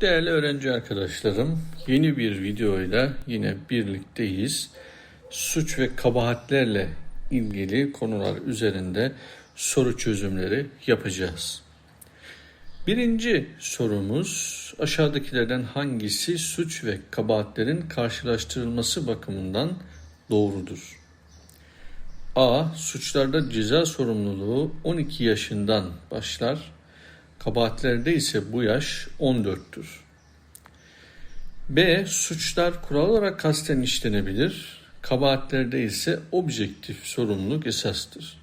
Değerli öğrenci arkadaşlarım, yeni bir videoyla yine birlikteyiz. Suç ve kabahatlerle ilgili konular üzerinde soru çözümleri yapacağız. Birinci sorumuz aşağıdakilerden hangisi suç ve kabahatlerin karşılaştırılması bakımından doğrudur? A. Suçlarda ceza sorumluluğu 12 yaşından başlar. Kabahatlerde ise bu yaş 14'tür. B. Suçlar kural olarak kasten işlenebilir. Kabahatlerde ise objektif sorumluluk esastır.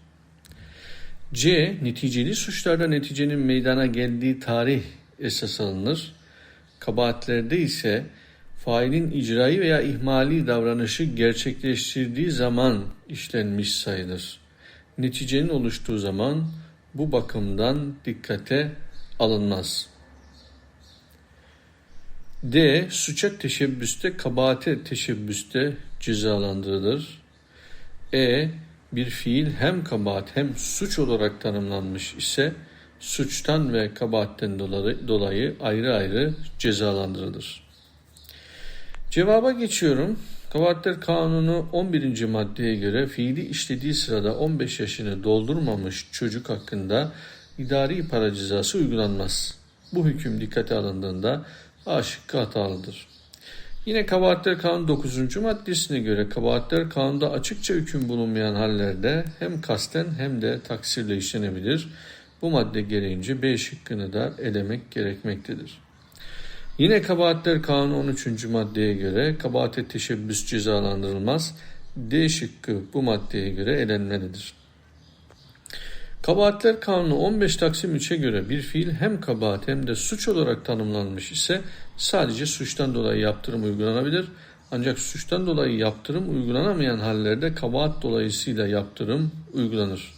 C. Neticeli suçlarda neticenin meydana geldiği tarih esas alınır. Kabahatlerde ise failin icraî veya ihmali davranışı gerçekleştirdiği zaman işlenmiş sayılır. Neticenin oluştuğu zaman bu bakımdan dikkate alınmaz. D. Suça teşebbüste, kabahate teşebbüste cezalandırılır. E. Bir fiil hem kabahat hem suç olarak tanımlanmış ise suçtan ve kabahatten dolayı ayrı ayrı cezalandırılır. Cevaba geçiyorum. Kabahatler Kanunu 11. maddeye göre fiili işlediği sırada 15 yaşını doldurmamış çocuk hakkında idari para cezası uygulanmaz. Bu hüküm dikkate alındığında A şıkkı hatalıdır. Yine Kabahatler Kanunu 9. maddesine göre Kabahatler Kanunu'nda açıkça hüküm bulunmayan hallerde hem kasten hem de taksirle işlenebilir. Bu madde gereğince B şıkkını da elemek gerekmektedir. Yine Kabahatler Kanunu 13. maddeye göre kabahate teşebbüs cezalandırılmaz. D şıkkı bu maddeye göre elenmelidir. Kabahatler Kanunu 15 Taksim 3'e göre bir fiil hem kabahat hem de suç olarak tanımlanmış ise sadece suçtan dolayı yaptırım uygulanabilir. Ancak suçtan dolayı yaptırım uygulanamayan hallerde kabahat dolayısıyla yaptırım uygulanır.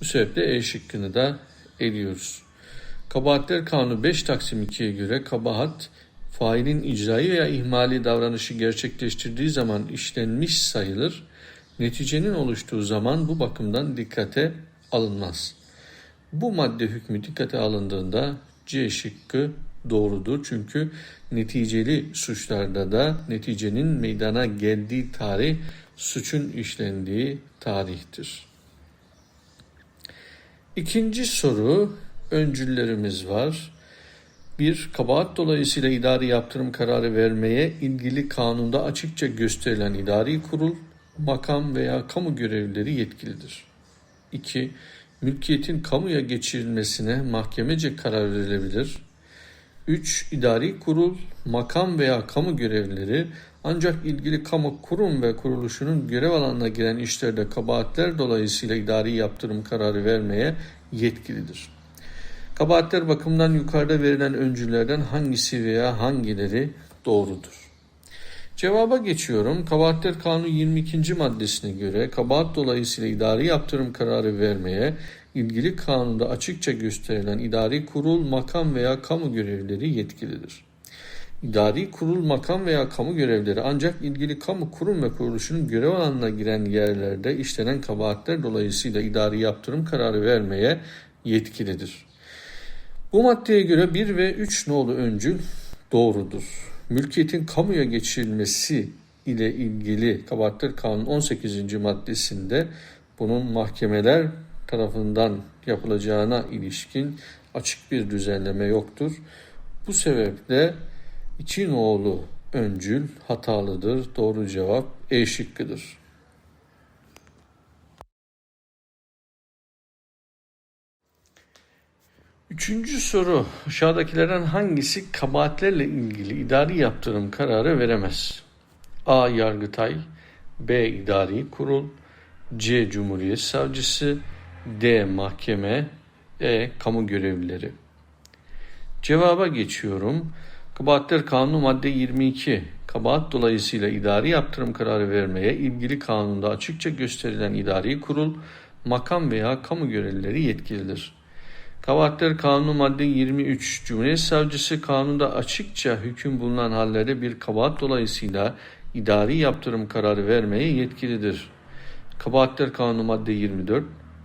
Bu sebeple E şıkkını da eliyoruz. Kabahatler Kanunu 5 Taksim 2'ye göre kabahat failin icrayı veya ihmali davranışı gerçekleştirdiği zaman işlenmiş sayılır. Neticenin oluştuğu zaman bu bakımdan dikkate alınmaz. Bu madde hükmü dikkate alındığında C şıkkı doğrudur. Çünkü neticeli suçlarda da neticenin meydana geldiği tarih suçun işlendiği tarihtir. İkinci soru öncüllerimiz var. Bir, kabahat dolayısıyla idari yaptırım kararı vermeye ilgili kanunda açıkça gösterilen idari kurul, makam veya kamu görevlileri yetkilidir. 2. Mülkiyetin kamuya geçirilmesine mahkemece karar verilebilir. 3. İdari kurul, makam veya kamu görevlileri ancak ilgili kamu kurum ve kuruluşunun görev alanına giren işlerde kabahatler dolayısıyla idari yaptırım kararı vermeye yetkilidir. Kabahatler bakımından yukarıda verilen öncüllerden hangisi veya hangileri doğrudur? Cevaba geçiyorum. Kabahatler Kanunu 22. maddesine göre kabahat dolayısıyla idari yaptırım kararı vermeye ilgili kanunda açıkça gösterilen idari kurul, makam veya kamu görevlileri yetkilidir. İdari kurul, makam veya kamu görevlileri ancak ilgili kamu kurum ve kuruluşunun görev alanına giren yerlerde işlenen kabahatler dolayısıyla idari yaptırım kararı vermeye yetkilidir. Bu maddeye göre 1 ve 3 nolu öncül doğrudur mülkiyetin kamuya geçirilmesi ile ilgili Kabahatler Kanunu 18. maddesinde bunun mahkemeler tarafından yapılacağına ilişkin açık bir düzenleme yoktur. Bu sebeple İçinoğlu öncül hatalıdır. Doğru cevap E şıkkıdır. Üçüncü soru. Aşağıdakilerden hangisi kabahatlerle ilgili idari yaptırım kararı veremez? A. Yargıtay B. İdari Kurul C. Cumhuriyet Savcısı D. Mahkeme E. Kamu görevlileri Cevaba geçiyorum. Kabahatler Kanunu madde 22. Kabahat dolayısıyla idari yaptırım kararı vermeye ilgili kanunda açıkça gösterilen idari kurul, makam veya kamu görevlileri yetkilidir. Kabahatler Kanunu madde 23 Cumhuriyet Savcısı kanunda açıkça hüküm bulunan hallerde bir kabahat dolayısıyla idari yaptırım kararı vermeye yetkilidir. Kabahatler Kanunu madde 24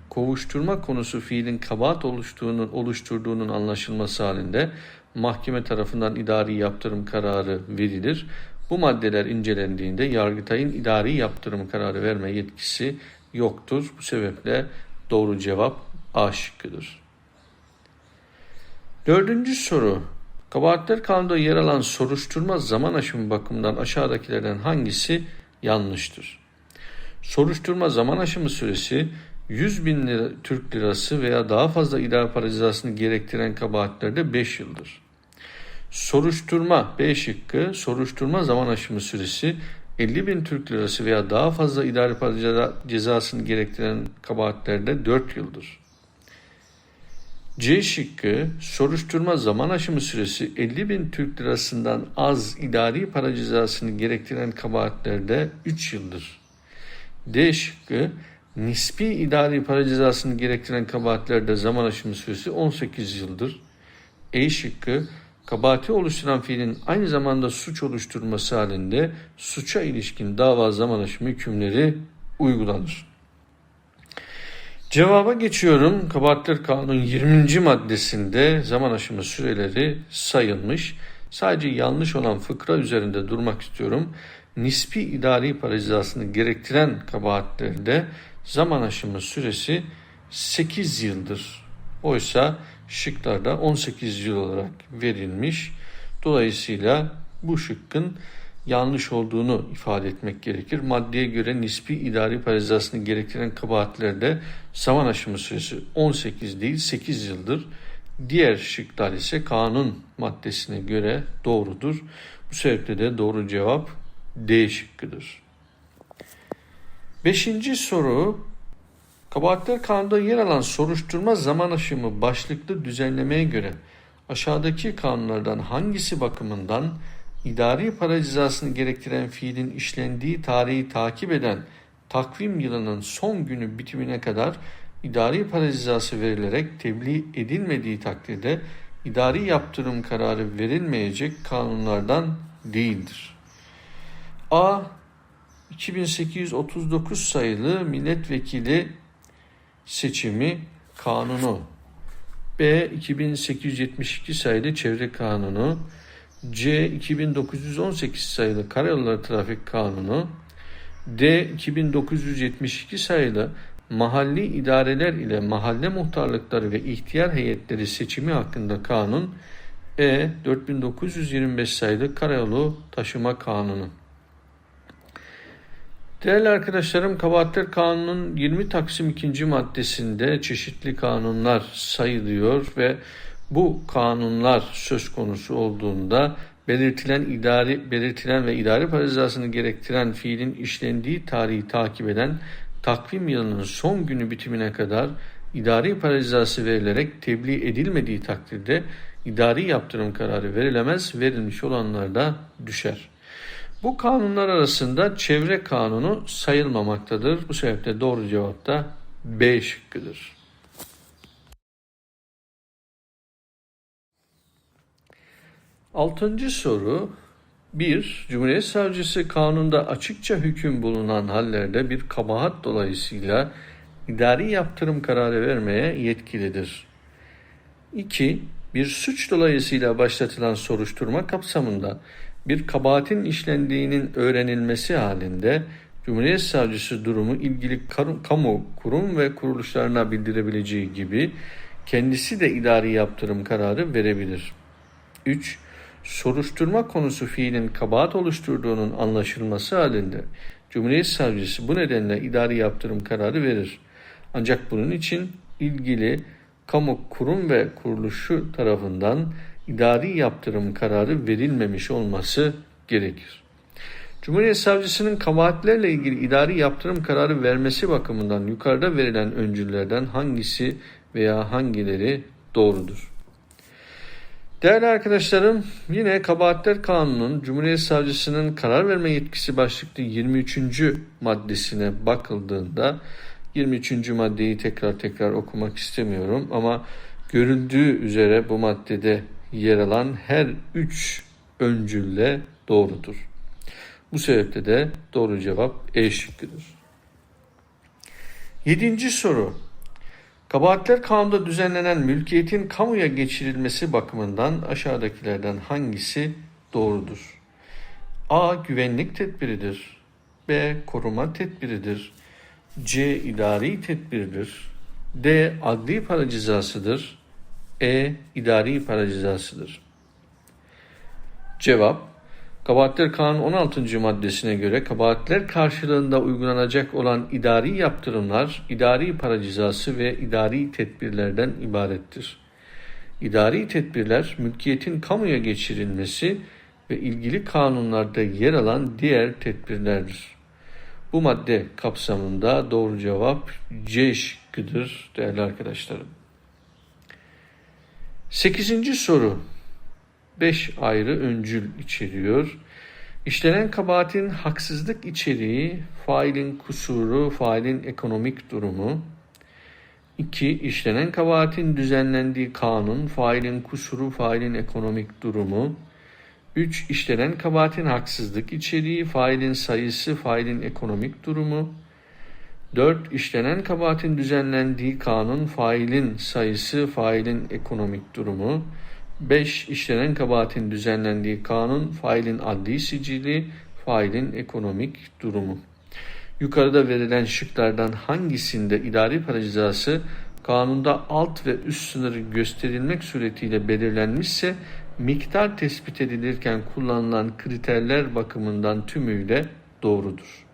kovuşturma konusu fiilin kabahat oluştuğunun, oluşturduğunun anlaşılması halinde mahkeme tarafından idari yaptırım kararı verilir. Bu maddeler incelendiğinde Yargıtay'ın idari yaptırım kararı verme yetkisi yoktur. Bu sebeple doğru cevap A şıkkıdır. Dördüncü soru. Kabahatler kanunda yer alan soruşturma zaman aşımı bakımından aşağıdakilerden hangisi yanlıştır? Soruşturma zaman aşımı süresi 100 bin lira, Türk lirası veya daha fazla idare para cezasını gerektiren kabahatlerde 5 yıldır. Soruşturma B şıkkı soruşturma zaman aşımı süresi 50 bin Türk lirası veya daha fazla idare para cezasını gerektiren kabahatlerde 4 yıldır. C şıkkı soruşturma zaman aşımı süresi 50 bin Türk lirasından az idari para cezasını gerektiren kabahatlerde 3 yıldır. D şıkkı nispi idari para cezasını gerektiren kabahatlerde zaman aşımı süresi 18 yıldır. E şıkkı kabahati oluşturan fiilin aynı zamanda suç oluşturması halinde suça ilişkin dava zaman aşımı hükümleri uygulanır. Cevaba geçiyorum. Kabahatler Kanun 20. maddesinde zaman aşımı süreleri sayılmış. Sadece yanlış olan fıkra üzerinde durmak istiyorum. Nispi idari para cezasını gerektiren kabahatlerde zaman aşımı süresi 8 yıldır. Oysa şıklarda 18 yıl olarak verilmiş. Dolayısıyla bu şıkkın yanlış olduğunu ifade etmek gerekir. Maddeye göre nispi idari para cezasını gerektiren kabahatlerde zaman aşımı süresi 18 değil 8 yıldır. Diğer şıklar ise kanun maddesine göre doğrudur. Bu sebeple de doğru cevap D şıkkıdır. Beşinci soru Kabahatler kanunda yer alan soruşturma zaman aşımı başlıklı düzenlemeye göre aşağıdaki kanunlardan hangisi bakımından idari para cezasını gerektiren fiilin işlendiği tarihi takip eden takvim yılının son günü bitimine kadar idari para cezası verilerek tebliğ edilmediği takdirde idari yaptırım kararı verilmeyecek kanunlardan değildir. A 2839 sayılı milletvekili seçimi kanunu B 2872 sayılı çevre kanunu C 2918 sayılı Karayolları Trafik Kanunu, D 2972 sayılı mahalli idareler ile mahalle muhtarlıkları ve ihtiyar heyetleri seçimi hakkında kanun, E 4925 sayılı Karayolu Taşıma Kanunu. Değerli arkadaşlarım, Kabahatler Kanunu'nun 20 Taksim 2. maddesinde çeşitli kanunlar sayılıyor ve bu kanunlar söz konusu olduğunda belirtilen idari belirtilen ve idari para gerektiren fiilin işlendiği tarihi takip eden takvim yılının son günü bitimine kadar idari para verilerek tebliğ edilmediği takdirde idari yaptırım kararı verilemez, verilmiş olanlar da düşer. Bu kanunlar arasında çevre kanunu sayılmamaktadır. Bu sebeple doğru cevap da B şıkkıdır. Altıncı soru 1. Cumhuriyet Savcısı kanunda açıkça hüküm bulunan hallerde bir kabahat dolayısıyla idari yaptırım kararı vermeye yetkilidir. 2. Bir suç dolayısıyla başlatılan soruşturma kapsamında bir kabahatin işlendiğinin öğrenilmesi halinde Cumhuriyet Savcısı durumu ilgili kamu kurum ve kuruluşlarına bildirebileceği gibi kendisi de idari yaptırım kararı verebilir. 3 soruşturma konusu fiilin kabahat oluşturduğunun anlaşılması halinde Cumhuriyet Savcısı bu nedenle idari yaptırım kararı verir. Ancak bunun için ilgili kamu kurum ve kuruluşu tarafından idari yaptırım kararı verilmemiş olması gerekir. Cumhuriyet Savcısının kabahatlerle ilgili idari yaptırım kararı vermesi bakımından yukarıda verilen öncüllerden hangisi veya hangileri doğrudur? Değerli arkadaşlarım yine Kabahatler Kanunu'nun Cumhuriyet Savcısının karar verme yetkisi başlıklı 23. maddesine bakıldığında 23. maddeyi tekrar tekrar okumak istemiyorum ama görüldüğü üzere bu maddede yer alan her üç öncülle doğrudur. Bu sebeple de doğru cevap E şıkkıdır. Yedinci soru Kabahatler kanunda düzenlenen mülkiyetin kamuya geçirilmesi bakımından aşağıdakilerden hangisi doğrudur? A. Güvenlik tedbiridir. B. Koruma tedbiridir. C. idari tedbiridir. D. Adli para cezasıdır. E. idari para cezasıdır. Cevap Kabahatler Kanun 16. maddesine göre kabahatler karşılığında uygulanacak olan idari yaptırımlar, idari para cezası ve idari tedbirlerden ibarettir. İdari tedbirler mülkiyetin kamuya geçirilmesi ve ilgili kanunlarda yer alan diğer tedbirlerdir. Bu madde kapsamında doğru cevap C şıkkıdır değerli arkadaşlarım. Sekizinci soru 5 ayrı öncül içeriyor. İşlenen kabahatin haksızlık içeriği, failin kusuru, failin ekonomik durumu. 2. İşlenen kabahatin düzenlendiği kanun, failin kusuru, failin ekonomik durumu. 3. İşlenen kabahatin haksızlık içeriği, failin sayısı, failin ekonomik durumu. 4. İşlenen kabahatin düzenlendiği kanun, failin sayısı, failin ekonomik durumu. 5. İşlenen kabahatin düzenlendiği kanun, failin adli sicili, failin ekonomik durumu. Yukarıda verilen şıklardan hangisinde idari para cezası kanunda alt ve üst sınırı gösterilmek suretiyle belirlenmişse miktar tespit edilirken kullanılan kriterler bakımından tümüyle doğrudur.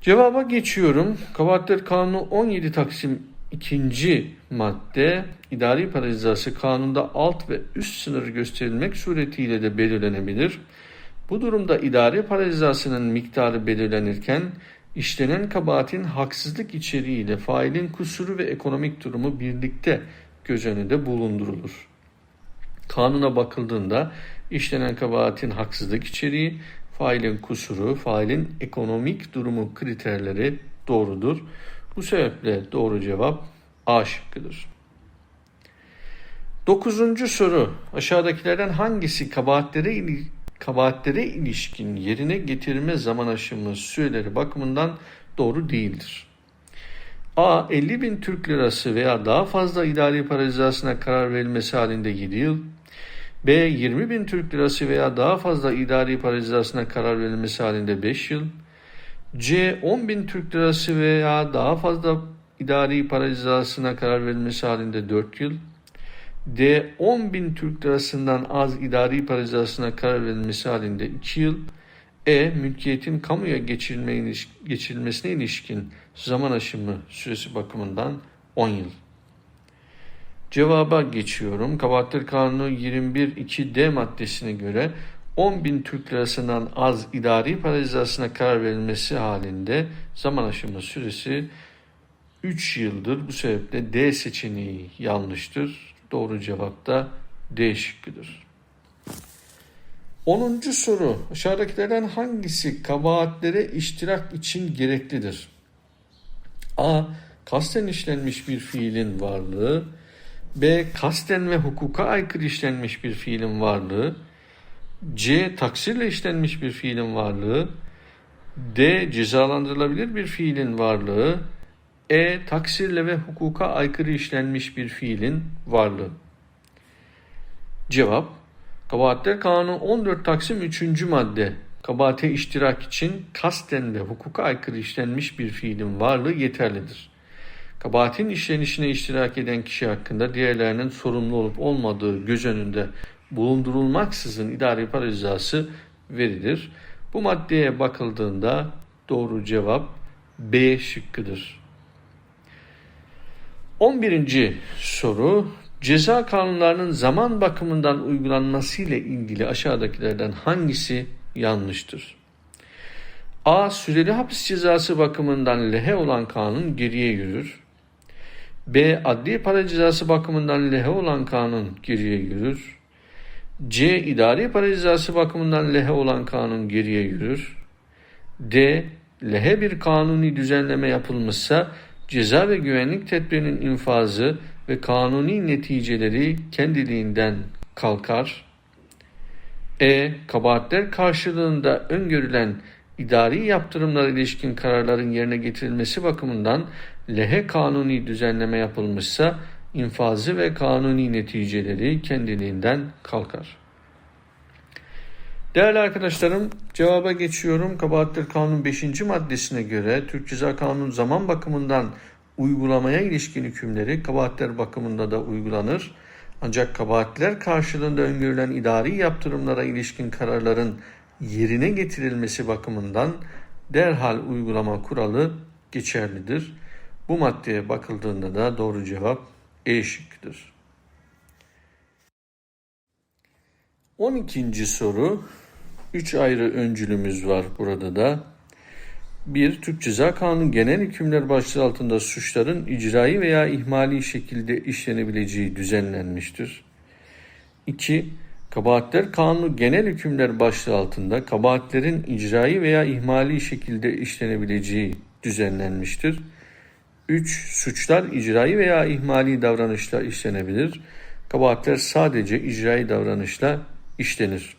Cevaba geçiyorum. Kabahatler Kanunu 17 Taksim İkinci madde idari para cezası kanunda alt ve üst sınır gösterilmek suretiyle de belirlenebilir. Bu durumda idari para cezasının miktarı belirlenirken işlenen kabahatin haksızlık içeriğiyle failin kusuru ve ekonomik durumu birlikte göz önünde bulundurulur. Kanuna bakıldığında işlenen kabahatin haksızlık içeriği, failin kusuru, failin ekonomik durumu kriterleri doğrudur. Bu sebeple doğru cevap A şıkkıdır. Dokuzuncu soru. Aşağıdakilerden hangisi kabahatlere, kabahatlere ilişkin yerine getirme zaman aşımı süreleri bakımından doğru değildir? A. 50 bin Türk lirası veya daha fazla idari para karar verilmesi halinde 7 yıl. B. 20 bin Türk lirası veya daha fazla idari para karar verilmesi halinde 5 yıl. C 10 bin Türk lirası veya daha fazla idari para cezasına karar verilmesi halinde 4 yıl. D 10 bin Türk lirasından az idari para cezasına karar verilmesi halinde 2 yıl. E mülkiyetin kamuya geçirilmesine ilişkin zaman aşımı süresi bakımından 10 yıl. Cevaba geçiyorum. Kabahatler Kanunu 21.2d maddesine göre 10 bin Türk lirasından az idari para cezasına karar verilmesi halinde zaman aşımı süresi 3 yıldır. Bu sebeple D seçeneği yanlıştır. Doğru cevap da D şıkkıdır. 10. soru. Aşağıdakilerden hangisi kabahatlere iştirak için gereklidir? A. Kasten işlenmiş bir fiilin varlığı. B. Kasten ve hukuka aykırı işlenmiş bir fiilin varlığı. C. Taksirle işlenmiş bir fiilin varlığı. D. Cezalandırılabilir bir fiilin varlığı. E. Taksirle ve hukuka aykırı işlenmiş bir fiilin varlığı. Cevap Kabahatler Kanunu 14 Taksim 3. madde kabahate iştirak için kasten ve hukuka aykırı işlenmiş bir fiilin varlığı yeterlidir. Kabahatin işlenişine iştirak eden kişi hakkında diğerlerinin sorumlu olup olmadığı göz önünde bulundurulmaksızın idari para cezası verilir. Bu maddeye bakıldığında doğru cevap B şıkkıdır. 11. soru ceza kanunlarının zaman bakımından uygulanması ile ilgili aşağıdakilerden hangisi yanlıştır? A. Süreli hapis cezası bakımından lehe olan kanun geriye yürür. B. Adli para cezası bakımından lehe olan kanun geriye yürür. C. idari para cezası bakımından lehe olan kanun geriye yürür. D. Lehe bir kanuni düzenleme yapılmışsa ceza ve güvenlik tedbirinin infazı ve kanuni neticeleri kendiliğinden kalkar. E. Kabahatler karşılığında öngörülen idari yaptırımlara ilişkin kararların yerine getirilmesi bakımından lehe kanuni düzenleme yapılmışsa infazı ve kanuni neticeleri kendiliğinden kalkar. Değerli arkadaşlarım cevaba geçiyorum. Kabahatler Kanun 5. maddesine göre Türk Ceza Kanunu zaman bakımından uygulamaya ilişkin hükümleri kabahatler bakımında da uygulanır. Ancak kabahatler karşılığında öngörülen idari yaptırımlara ilişkin kararların yerine getirilmesi bakımından derhal uygulama kuralı geçerlidir. Bu maddeye bakıldığında da doğru cevap E şıkkıdır. 12. soru. 3 ayrı öncülümüz var burada da. 1. Türk Ceza Kanunu genel hükümler başlığı altında suçların icrai veya ihmali şekilde işlenebileceği düzenlenmiştir. 2. Kabahatler Kanunu genel hükümler başlığı altında kabahatlerin icrai veya ihmali şekilde işlenebileceği düzenlenmiştir. 3. Suçlar icrai veya ihmali davranışla işlenebilir. Kabahatler sadece icrai davranışla işlenir.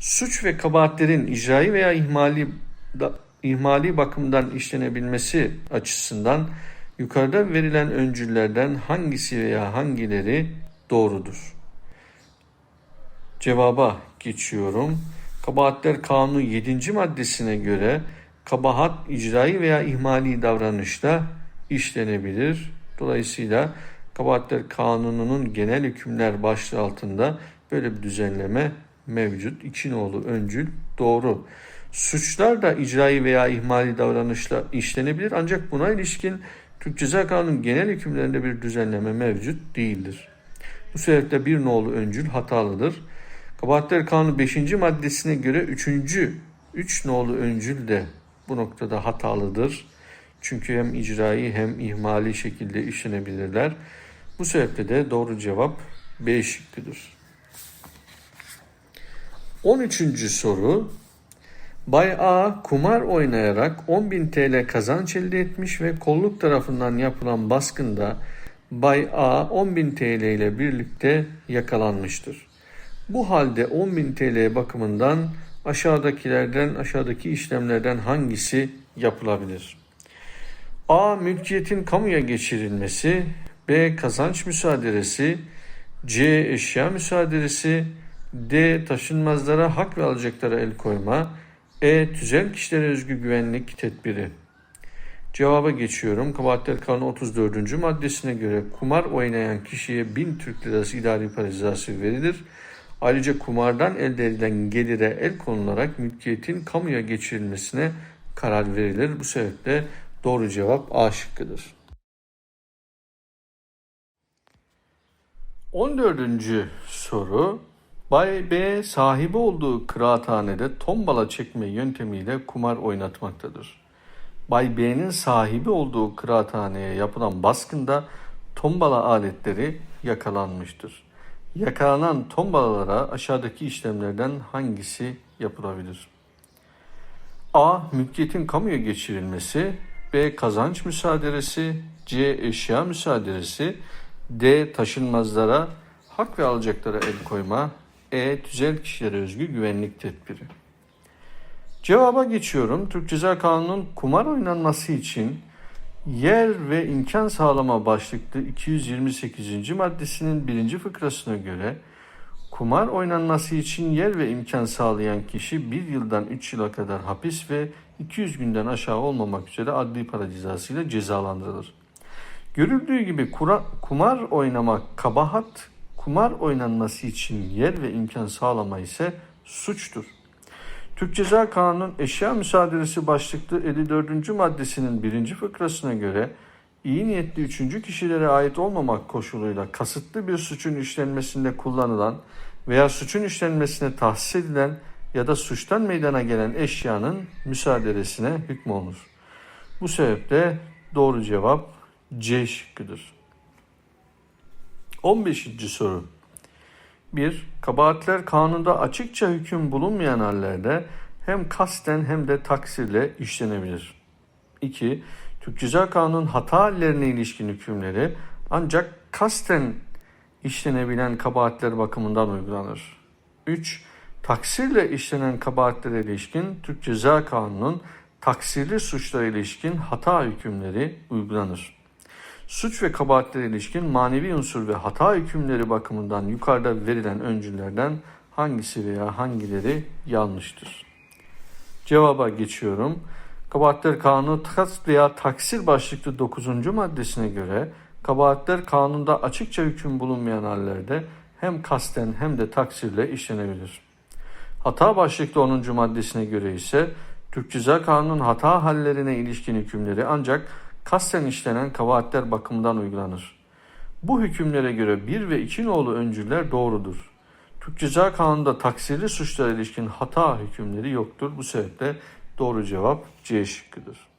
Suç ve kabahatlerin icrai veya ihmali da, ihmali bakımdan işlenebilmesi açısından yukarıda verilen öncüllerden hangisi veya hangileri doğrudur? Cevaba geçiyorum. Kabahatler Kanunu 7. maddesine göre kabahat icrai veya ihmali davranışla işlenebilir. Dolayısıyla Kabahatler Kanunu'nun genel hükümler başlığı altında böyle bir düzenleme mevcut. İki nolu öncül doğru. Suçlar da icrai veya ihmali davranışla işlenebilir ancak buna ilişkin Türk Ceza Kanunu genel hükümlerinde bir düzenleme mevcut değildir. Bu sebeple bir nolu öncül hatalıdır. Kabahatler Kanunu 5. maddesine göre 3. 3 nolu öncül de bu noktada hatalıdır. Çünkü hem icrai hem ihmali şekilde işlenebilirler. Bu sebeple de doğru cevap B şıkkıdır. 13. soru Bay A kumar oynayarak 10.000 TL kazanç elde etmiş ve kolluk tarafından yapılan baskında Bay A 10.000 TL ile birlikte yakalanmıştır. Bu halde 10.000 TL bakımından aşağıdakilerden aşağıdaki işlemlerden hangisi yapılabilir? A. Mülkiyetin kamuya geçirilmesi B. Kazanç müsaaderesi C. Eşya müsaaderesi D. Taşınmazlara hak ve alacaklara el koyma E. Tüzel kişilere özgü güvenlik tedbiri Cevaba geçiyorum. Kabahatler Kanunu 34. maddesine göre kumar oynayan kişiye 1000 Türk Lirası idari para cezası verilir. Ayrıca kumardan elde edilen gelire el konularak mülkiyetin kamuya geçirilmesine karar verilir. Bu sebeple doğru cevap A şıkkıdır. 14. soru Bay B sahibi olduğu kıraathanede tombala çekme yöntemiyle kumar oynatmaktadır. Bay B'nin sahibi olduğu kıraathaneye yapılan baskında tombala aletleri yakalanmıştır. Yakalanan tombalalara aşağıdaki işlemlerden hangisi yapılabilir? A. Mülkiyetin kamuya geçirilmesi B. Kazanç müsaaderesi C. Eşya müsaaderesi D. Taşınmazlara hak ve alacaklara el koyma E. Tüzel kişilere özgü güvenlik tedbiri Cevaba geçiyorum. Türk Ceza Kanunu'nun kumar oynanması için yer ve imkan sağlama başlıklı 228. maddesinin birinci fıkrasına göre kumar oynanması için yer ve imkan sağlayan kişi 1 yıldan 3 yıla kadar hapis ve 200 günden aşağı olmamak üzere adli para cezası ile cezalandırılır. Görüldüğü gibi kura, kumar oynamak kabahat, kumar oynanması için yer ve imkan sağlama ise suçtur. Türk Ceza Kanunu'nun eşya müsaaderesi başlıklı 54. maddesinin birinci fıkrasına göre iyi niyetli üçüncü kişilere ait olmamak koşuluyla kasıtlı bir suçun işlenmesinde kullanılan veya suçun işlenmesine tahsis edilen ya da suçtan meydana gelen eşyanın müsaaderesine hükmolunur. Bu sebeple doğru cevap C şıkkıdır. 15. soru 1. Kabahatler kanunda açıkça hüküm bulunmayan hallerde hem kasten hem de taksirle işlenebilir. 2. Türk Ceza Kanunu'nun hata hallerine ilişkin hükümleri ancak kasten işlenebilen kabahatler bakımından uygulanır. 3. Taksirle işlenen kabahatlere ilişkin Türk Ceza Kanunu'nun taksirli suçlara ilişkin hata hükümleri uygulanır. Suç ve kabahatlere ilişkin manevi unsur ve hata hükümleri bakımından yukarıda verilen öncüllerden hangisi veya hangileri yanlıştır? Cevaba geçiyorum. Kabahatler Kanunu tas veya taksir başlıklı 9. maddesine göre kabahatler kanunda açıkça hüküm bulunmayan hallerde hem kasten hem de taksirle işlenebilir. Hata başlıklı 10. maddesine göre ise Türk Ceza Kanunu'nun hata hallerine ilişkin hükümleri ancak kasten işlenen kabahatler bakımından uygulanır. Bu hükümlere göre 1 ve 2 nolu öncüller doğrudur. Türk Ceza Kanunu'nda taksirli suçlara ilişkin hata hükümleri yoktur. Bu sebeple doğru cevap C şıkkıdır.